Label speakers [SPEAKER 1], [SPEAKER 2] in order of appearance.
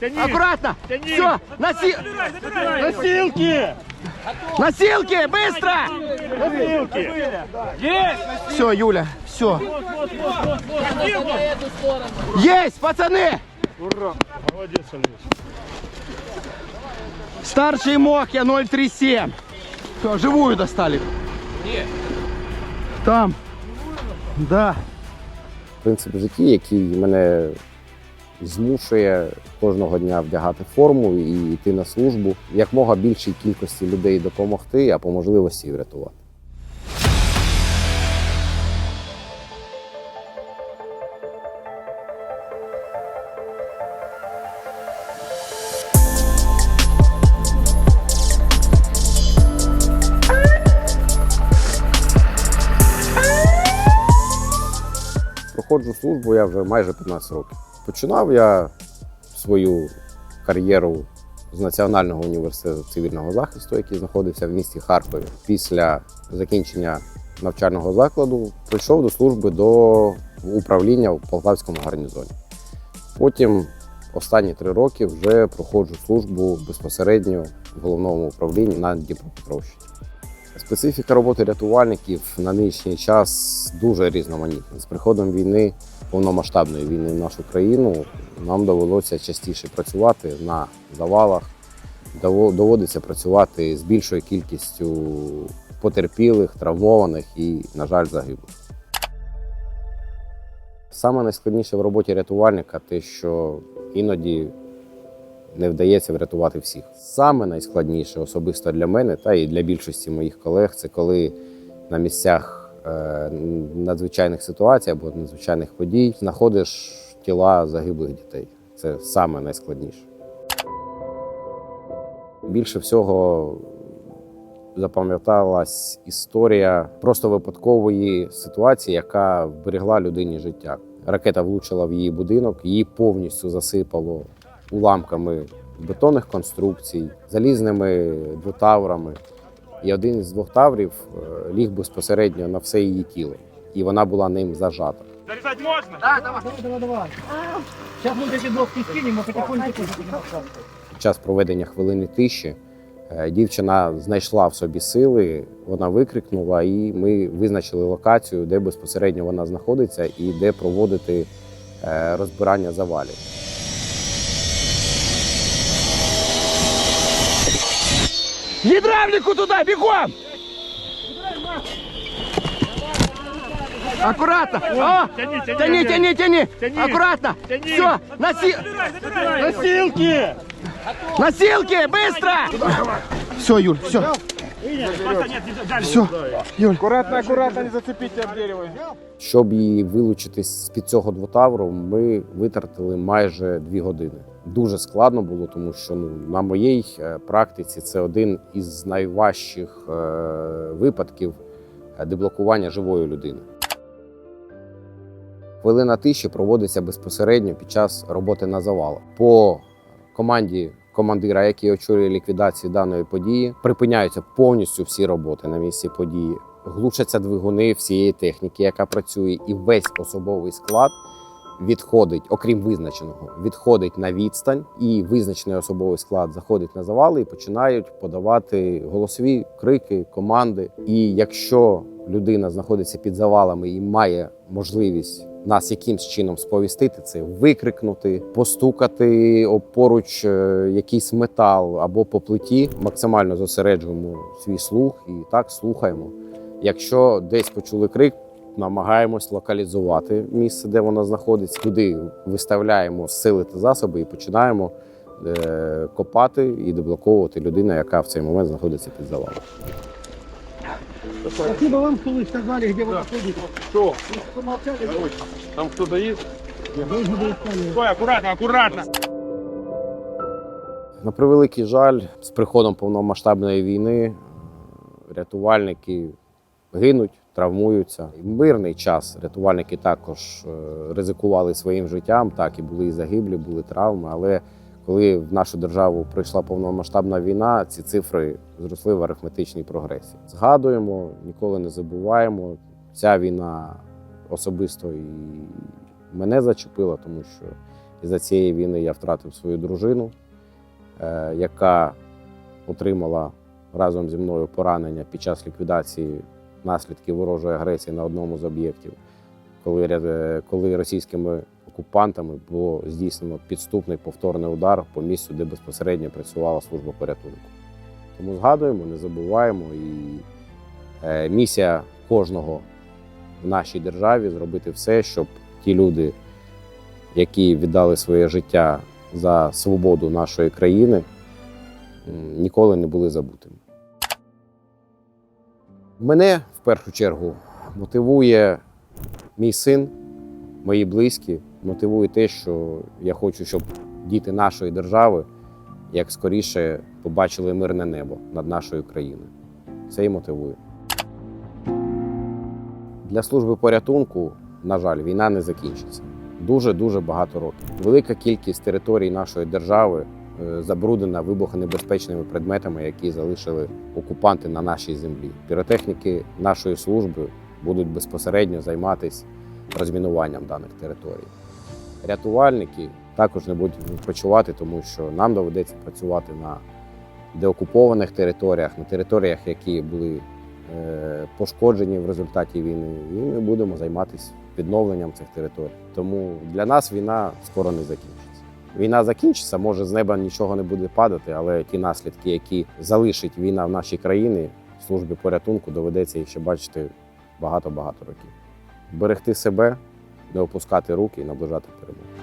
[SPEAKER 1] Аккуратно! Все! Носи...
[SPEAKER 2] Носилки!
[SPEAKER 1] Носилки! Быстро!
[SPEAKER 2] Носилки! Есть!
[SPEAKER 1] Все, Юля, все. Есть, пацаны!
[SPEAKER 2] Ура! Молодец, Андрей.
[SPEAKER 1] Старший Мохя 037. Все, живую достали. Там. Да.
[SPEAKER 3] принцип в житті, який мене змушує кожного дня вдягати форму і йти на службу, якмога більшій кількості людей допомогти, а по можливості врятувати. Проходжу службу я вже майже 15 років. Починав я свою кар'єру з Національного університету цивільного захисту, який знаходився в місті Харкові. Після закінчення навчального закладу прийшов до служби до управління в Полтавському гарнізоні. Потім останні три роки вже проходжу службу безпосередньо в головному управлінні на Дніпропетровщині. Специфіка роботи рятувальників на нинішній час дуже різноманітна. З приходом війни, повномасштабної війни в нашу країну, нам довелося частіше працювати на завалах, доводиться працювати з більшою кількістю потерпілих, травмованих і, на жаль, загиблих. Саме найскладніше в роботі рятувальника те, що іноді не вдається врятувати всіх. Саме найскладніше особисто для мене та і для більшості моїх колег це коли на місцях е, надзвичайних ситуацій або надзвичайних подій знаходиш тіла загиблих дітей. Це саме найскладніше. Більше всього запам'яталась історія просто випадкової ситуації, яка вберегла людині життя. Ракета влучила в її будинок, її повністю засипало уламками бетонних конструкцій, залізними двотаврами. І один із двох таврів е, ліг безпосередньо на все її тіло, і вона була ним зажата.
[SPEAKER 2] Зарезать можно?
[SPEAKER 4] Давай, давай. Сейчас мы эти доски скинем, мы потихоньку
[SPEAKER 3] Під час проведення хвилини тиші е, дівчина знайшла в собі сили, вона викрикнула, і ми визначили локацію, де безпосередньо вона знаходиться і де проводити е, розбирання завалів.
[SPEAKER 1] Гидравлику туда, бегом! Аккуратно! О!
[SPEAKER 2] Тяни, тяни,
[SPEAKER 1] Тяни, тяни, тяни! Аккуратно!
[SPEAKER 2] Тяни.
[SPEAKER 1] Все! Носи...
[SPEAKER 2] Носилки!
[SPEAKER 1] Носилки! Быстро! Все, Юль, все. Все.
[SPEAKER 5] Аккуратно, аккуратно, не зацепите об дерево.
[SPEAKER 3] Щоб її вилучити з під цього двотавру, ми витратили майже дві години. Дуже складно було, тому що ну на моїй е, практиці це один із найважчих е, випадків е, деблокування живої людини. Хвилина тиші проводиться безпосередньо під час роботи на завалах. По команді командира, який очолює ліквідацію даної події, припиняються повністю всі роботи на місці події. Глушаться двигуни всієї техніки, яка працює, і весь особовий склад відходить, окрім визначеного, відходить на відстань, і визначений особовий склад заходить на завали і починають подавати голосові крики, команди. І якщо людина знаходиться під завалами і має можливість нас якимсь чином сповістити, це викрикнути, постукати поруч е, якийсь метал або по плиті, максимально зосереджуємо свій слух і так слухаємо. Якщо десь почули крик, намагаємось локалізувати місце, де вона знаходиться, туди виставляємо сили та засоби і починаємо е, копати і деблоковувати людину, яка в цей момент знаходиться під завалом.
[SPEAKER 4] Спасибо вам, что вы сказали, где вы находитесь.
[SPEAKER 2] Что?
[SPEAKER 4] Вы помолчали,
[SPEAKER 2] Там кто-то есть?
[SPEAKER 4] должны были сами.
[SPEAKER 2] Стой, аккуратно, аккуратно!
[SPEAKER 3] На превеликий жаль, з приходом повномасштабної війни е, рятувальники гинуть, травмуються. В мирний час рятувальники також е, ризикували своїм життям, так і були і загиблі, були травми. Але коли в нашу державу прийшла повномасштабна війна, ці цифри зросли в арифметичній прогресії. Згадуємо, ніколи не забуваємо. Ця війна особисто і мене зачепила, тому що Із-за цієї війни я втратив свою дружину, е, яка отримала разом зі мною поранення під час ліквідації наслідків ворожої агресії на одному з об'єктів, коли, коли російськими окупантами було здійснено підступний повторний удар по місцю, де безпосередньо працювала служба порятунку. Тому згадуємо, не забуваємо. І е, місія кожного в нашій державі зробити все, щоб ті люди, які віддали своє життя за свободу нашої країни, ніколи не були забутими. Мене в першу чергу мотивує мій син, мої близькі, мотивує те, що я хочу, щоб діти нашої держави як скоріше побачили мирне небо над нашою країною. Це і мотивує. Для служби порятунку, на жаль, війна не закінчиться. Дуже дуже багато років. Велика кількість територій нашої держави е, забруднена вибухонебезпечними предметами, які залишили окупанти на нашій землі. Піротехніки нашої служби будуть безпосередньо займатися розмінуванням даних територій. Рятувальники також не будуть відпочивати, тому що нам доведеться працювати на деокупованих територіях, на територіях, які були е, пошкоджені в результаті війни, і ми будемо займатися відновленням цих територій. Тому для нас війна скоро не закінчиться. Війна закінчиться, може з неба нічого не буде падати, але ті наслідки, які залишить війна в нашій країні, службі порятунку доведеться їх ще бачити багато-багато років. Берегти себе, не опускати руки і наближати перемогу.